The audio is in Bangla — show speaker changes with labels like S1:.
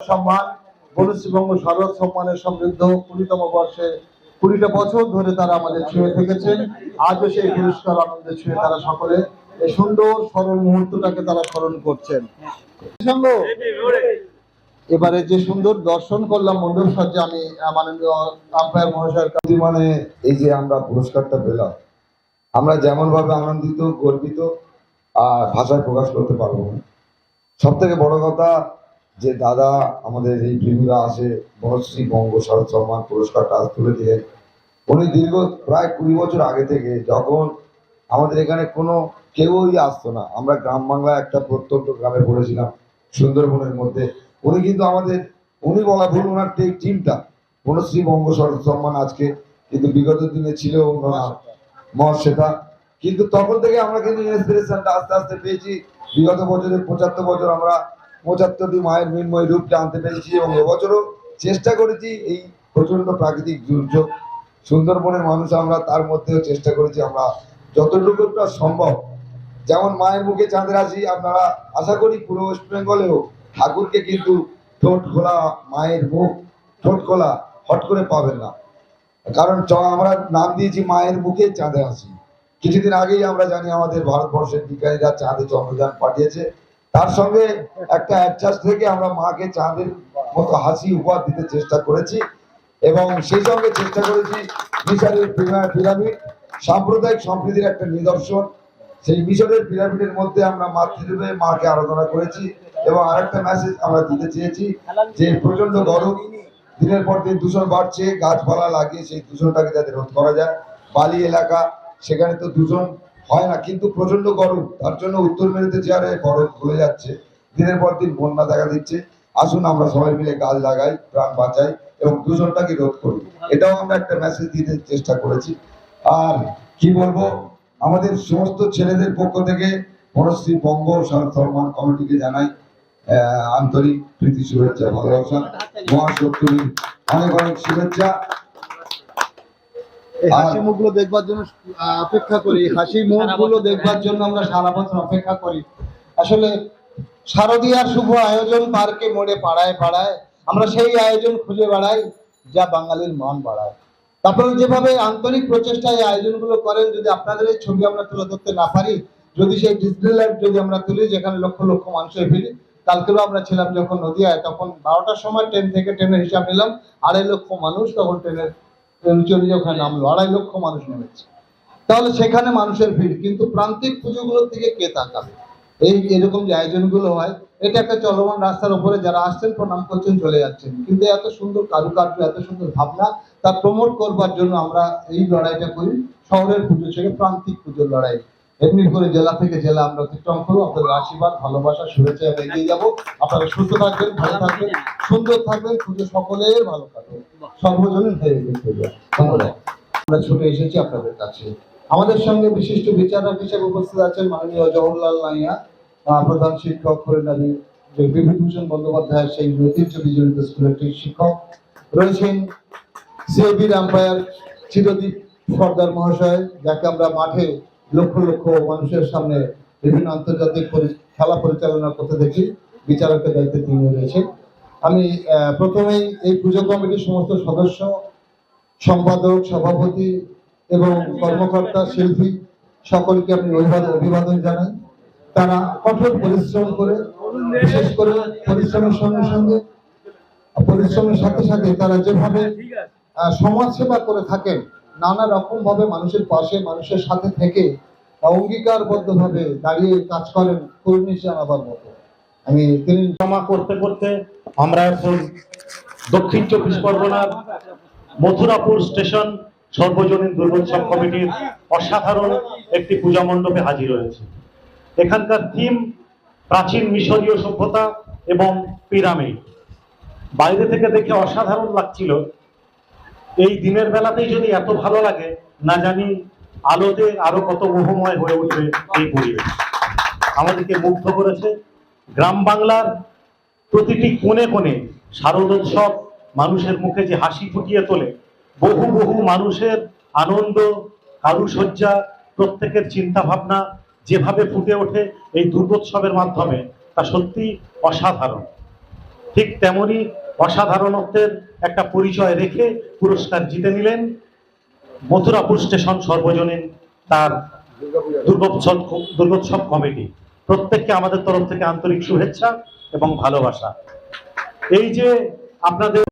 S1: সম্মান পশ্চিমবঙ্গ শরৎ সম্মানের সমৃদ্ধ কুড়িতম বর্ষে কুড়িটা বছর ধরে তারা আমাদের ছুঁয়ে থেকেছেন আজও সেই পুরস্কার আনন্দে ছুঁয়ে তারা সকলে এই সুন্দর সরল মুহূর্তটাকে তারা স্মরণ করছেন। এবারে যে সুন্দর দর্শন করলাম মন্ডল সজ্জা আমি মাননীয় আম্পায়ার মহাশয়ের
S2: মানে এই যে আমরা পুরস্কারটা পেলাম, আমরা যেমন ভাবে আনন্দিত, গর্বিত, আর ভাষায় প্রকাশ করতে পারব সব থেকে বড় কথা যে দাদা আমাদের এই প্রেমীরা আসে বনশ্রী বঙ্গ শরৎ সম্মান পুরস্কারটা আজ তুলে দিয়ে, উনি দীর্ঘ প্রায় কুড়ি বছর আগে থেকে যখন আমাদের এখানে কোনো কেউই আসতো না, আমরা গ্রাম বাংলায় একটা প্রত্যন্ত গ্রামে পড়েছিলাম, সুন্দরবনের মধ্যে, উনি কিন্তু আমাদের, উনি বলা ভুল, ওনার টিমটা বনশ্রী বঙ্গ শরৎ সম্মান আজকে কিন্তু বিগত দিনে ছিল মহাশ্বেতা কিন্তু তখন থেকে আমরা কিন্তু ইন্সপিরেশনটা আস্তে আস্তে পেয়েছি, বিগত বছরে পঁচাত্তর বছর আমরা পঁচাত্তরটি মায়ের মৃন্ময় রূপটা আনতে পেরেছি এবং এবছরও চেষ্টা করেছি এই প্রচণ্ড প্রাকৃতিক দুর্যোগ। সুন্দরবনের মানুষ আমরা, তার মধ্যেও চেষ্টা করেছি আমরা যতটুকুটা সম্ভব। যেমন মায়ের মুখে চাঁদের আসি আপনারা আশা করি পুরো ওয়েস্ট বেঙ্গলেও ঠাকুরকে কিন্তু ঠোঁট খোলা, মায়ের মুখ ঠোঁট খোলা হট করে পাবেন না। কারণ আমরা নাম দিয়েছি মায়ের মুখে চাঁদে আসি কিছুদিন আগেই আমরা জানি আমাদের ভারতবর্ষের বিজ্ঞানীরা চাঁদে চন্দ্রযান পাঠিয়েছে। তার সঙ্গে একটা অ্যাডজাস্ট থেকে আমরা মাকে চাঁদের মতো হাসি উপহার দিতে চেষ্টা করেছি এবং সেই সঙ্গে চেষ্টা করেছি মিশরের পিরা- পিরামিড, সাম্প্রদায়িক সম্প্রীতির একটা নিদর্শন। সেই মিশরের পিরামিডের মধ্যে আমরা মাতৃরূপে মাকে আরাধনা করেছি এবং আরেকটা মেসেজ আমরা দিতে চেয়েছি যে প্রচণ্ড গরম, দিনের পর দিন দূষণ বাড়ছে, গাছপালা লাগিয়ে সেই দূষণটাকে যাতে রোধ করা যায়। বালি এলাকা, সেখানে তো দূষণ হয় না, কিন্তু প্রচণ্ড গরম। তার জন্য উত্তর মেরুতে যে হারে বরফ যাচ্ছে, দিনের পর দিন বন্যা দেখা দিচ্ছে। আসুন আমরা সবাই মিলে গাছ লাগাই, প্রাণ বাঁচাই এবং দূষণটাকে রোধ করি। এটাও আমরা একটা মেসেজ দিতে চেষ্টা করেছি। আর কি বলব, আমাদের সমস্ত ছেলেদের পক্ষ থেকে বনশ্রী বঙ্গ সম্মান কমিটিকে জানাই আন্তরিক প্রীতি, শুভেচ্ছা, ভালোবাসা মহাসপ্তমী অনেক অনেক শুভেচ্ছা।
S1: এই হাসি মুখগুলো দেখবার জন্য অপেক্ষা করি। হাসি মুখগুলো দেখবার জন্য আমরা সারা বছর অপেক্ষা করি। আসলে শারদীয়ার শুভ আয়োজন পার্কে মোড়ে, পাড়ায় পাড়ায়, আমরা সেই আয়োজন খুঁজে বেড়াই, যা বাঙালির মন বাড়ায়। যেভাবে আন্তরিক প্রচেষ্টায় আয়োজনগুলো করেন, যদি আপনাদের এই ছবি আমরা তুলে ধরতে না পারি, যদি সেই ডিসপ্লে যদি আমরা তুলি, যেখানে লক্ষ লক্ষ মানুষের ভিড় কালকেও আমরা ছিলাম যখন নদিয়ায়, তখন বারোটার সময় ট্রেন থেকে ট্রেনের হিসাব নিলাম, আড়াই লক্ষ মানুষ তখন ট্রেনের চলে ওখানে নামলো, আড়াই লক্ষ মানুষ নেমেছে। তাহলে সেখানে মানুষের ভিড়, কিন্তু প্রান্তিক পুজোগুলোর দিকে কে তাকাবে? এই এরকম যে আয়োজনগুলো হয়, এটা একটা চলমান রাস্তার উপরে যারা আসছেন, প্রণাম করছেন, চলে যাচ্ছেন। কিন্তু এত সুন্দর কারুকার্য, এত সুন্দর ভাবনা, তা প্রমোট করবার জন্য আমরা এই লড়াইটা করি, শহরের পুজো থেকে প্রান্তিক পুজোর লড়াই। এমনি করে জেলা থেকে জেলা আমরা অতিক্রম করব। আপনাদের আশীর্বাদ, ভালোবাসা, শুভেচ্ছা এগিয়ে যাব। আপনারা সুস্থ থাকবেন, ভালো থাকবেন, সুন্দর থাকবেন, পুজো সকলের ভালো থাকবে সর্বজনীন হয়ে গেছে ধন্যবাদ। আমরা ছুটে এসেছি আপনাদের কাছে। আমাদের সঙ্গে বিশিষ্ট বিচারক হিসেবে উপস্থিত আছেন মাননীয় জওহরলাল নাইয়া প্রধান শিক্ষক ফরিদারি যে বিভূতিভূষণ বন্দ্যোপাধ্যায় সেই ঐতিহ্য বিজড়িত স্কুলের একটি শিক্ষক। রয়েছেন সিএবির আম্পায়ার চিরদীপ সর্দার মহাশয়, যাকে আমরা মাঠে লক্ষ লক্ষ মানুষের সামনে বিভিন্ন আন্তর্জাতিক খেলা পরিচালনা করতে দেখি। বিচারকের দায়িত্বে তিনি রয়েছেন। আমি প্রথমেই এই পুজো কমিটির সমস্ত সদস্য, সম্পাদক, সভাপতি এবং কর্মকর্তা, শিল্পী, সকলকে আমি অভিবাদন জানাই। তারা কঠোর পরিশ্রম করে, বিশেষ করে পরিশ্রমের সঙ্গে সঙ্গে পরিশ্রমের সাথে সাথে তারা যেভাবে সমাজ সেবা করে থাকেন, নানা রকম ভাবে মানুষের পাশে, মানুষের সাথে থেকে অঙ্গীকারবদ্ধ ভাবে দাঁড়িয়ে কাজ করেন কর্মী জানাবার মতো। আমি তিনি
S3: জমা করতে করতে আমরা এখন দক্ষিণ চব্বিশ পরগনার মথুরাপুর স্টেশন সর্বজনীন দুর্গোৎসব কমিটির অসাধারণ একটি পূজা মণ্ডপে হাজির হয়েছে। এখানকার থিম প্রাচীন মিশরীয় সভ্যতা এবং পিরামিড। বাইরে থেকে দেখে অসাধারণ লাগছিল। এই দিনের বেলাতেই যদি এত ভালো লাগে, না জানি আলোতে আরও কত মোহময় হয়ে উঠবে এই পরিবেশ। আমাদেরকে মুগ্ধ করেছে গ্রাম বাংলার প্রতিটি কোণে কোণে শারদোৎসব মানুষের মুখে যে হাসি ফুটিয়ে তোলে, বহু বহু মানুষের আনন্দ কারুসজ্জা প্রত্যেকের চিন্তা ভাবনা যেভাবে ফুটে ওঠে এই দুর্গোৎসবের মাধ্যমে, তা সত্যি অসাধারণ। ঠিক তেমনি অসাধারণত্বের একটা পরিচয় রেখে পুরস্কার জিতে নিলেন মথুরাপুর স্টেশন সর্বজনীন তার দুর্গোৎসব দুর্গোৎসব কমিটি। প্রত্যেককে আমাদের তরফ থেকে আন্তরিক শুভেচ্ছা এবং ভালোবাসা। এই যে আপনাদের